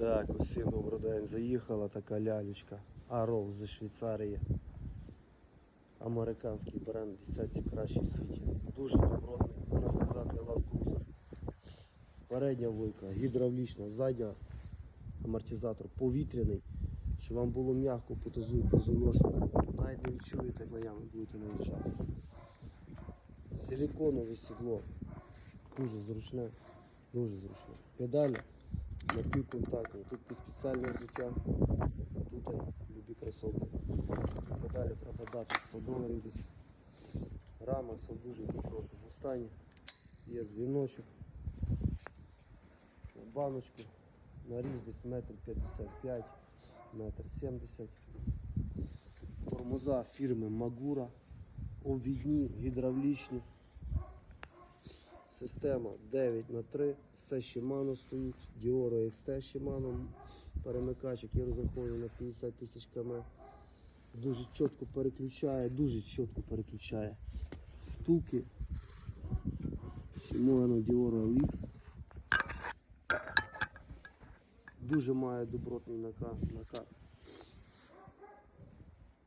Так, усім добрий день. Заїхала така лялючка. Арол зі Швейцарії. Американський бренд, десятці кращий в світі. Дуже добротний, можна сказати, Cruiser. Передня войка, гідравлічна, задня амортизатор повітряний, щоб вам було м'яко по тазу і по. Навіть не відчуєте, як на яму будете наїжджати. Силіконове сідло. Дуже зручне, дуже зручне. Педалі напівконтактні. Тут під спеціальне взуття, тут любі кросовки. Педалі треба дати 100 доларів десь. Рама все в дуже добротному стані. Є дзвіночок. Баночку. Наріз десь метр 55, метр 70. Тормоза фірми Магура. Обвідні, гідравлічні. Система 9 на 3 все Shimano стоїть, Dioro XT Shimano, перемикач, який розрахований на 50 тисяч км. Дуже чітко переключає, дуже чітко переключає. Втулки Shimano Dioro LX. Дуже має добротний накат.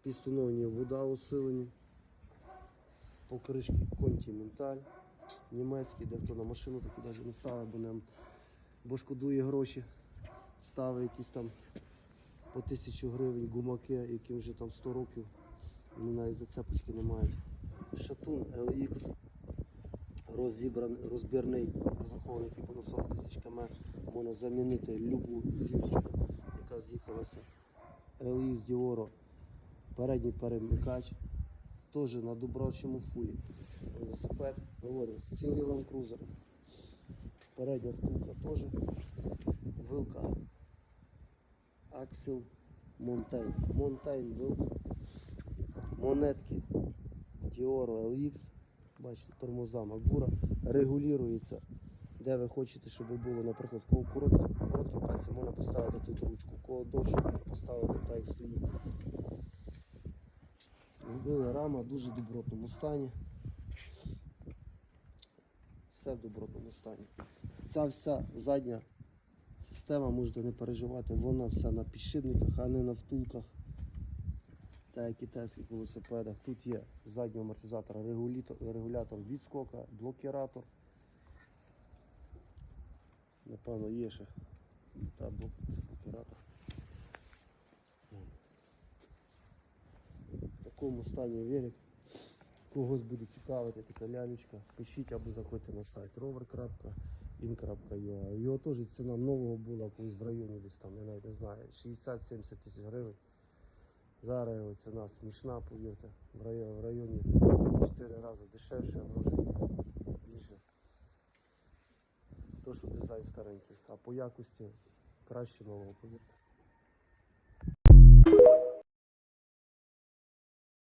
Пістоновані вода усилені. Покришки Continental німецький, дехто на машину таку навіть не ставить, бо, не, бо шкодує гроші. Ставить якісь там по тисячу гривень гумаки, яким вже там 100 років, вони навіть зацепочки не мають. Шатун LX розібраний, розбірний, розрахований типу на 40 тисяч км, можна замінити любу зірочку, яка з'їхалася. LX Dioro, передній перемикач, теж на доброчому фулі. Велосипед, говорю, цілий Cruiser. Передня втулка теж. Вилка. Аксел Монтейн. Монтейн вилка. Монетки Dioro LX. Бачите, тормоза Магура. Регулюється. Де ви хочете, щоб було, наприклад, кого короткі, пальці можна поставити тут ручку, кого довше поставити так як стоїть. Зробили рама в дуже добротному стані. Все в добротному стані. Ця вся задня система, можете не переживати, вона вся на підшипниках, а не на втулках. Та як китайських велосипедах. Тут є заднього амортизатора регулятор, відскока, блокіратор. Напевно, є ще та блок, це. Такому стані велик. Когось буде цікавити така лялючка, пишіть або заходьте на сайт rover.in.ua. Його теж ціна нового була колись в районі десь там, я навіть не знаю, 60-70 тисяч гривень. Зараз його ціна смішна, повірте, в районі, 4 рази дешевше, а може більше. То, що дизайн старенький, а по якості краще нового, повірте.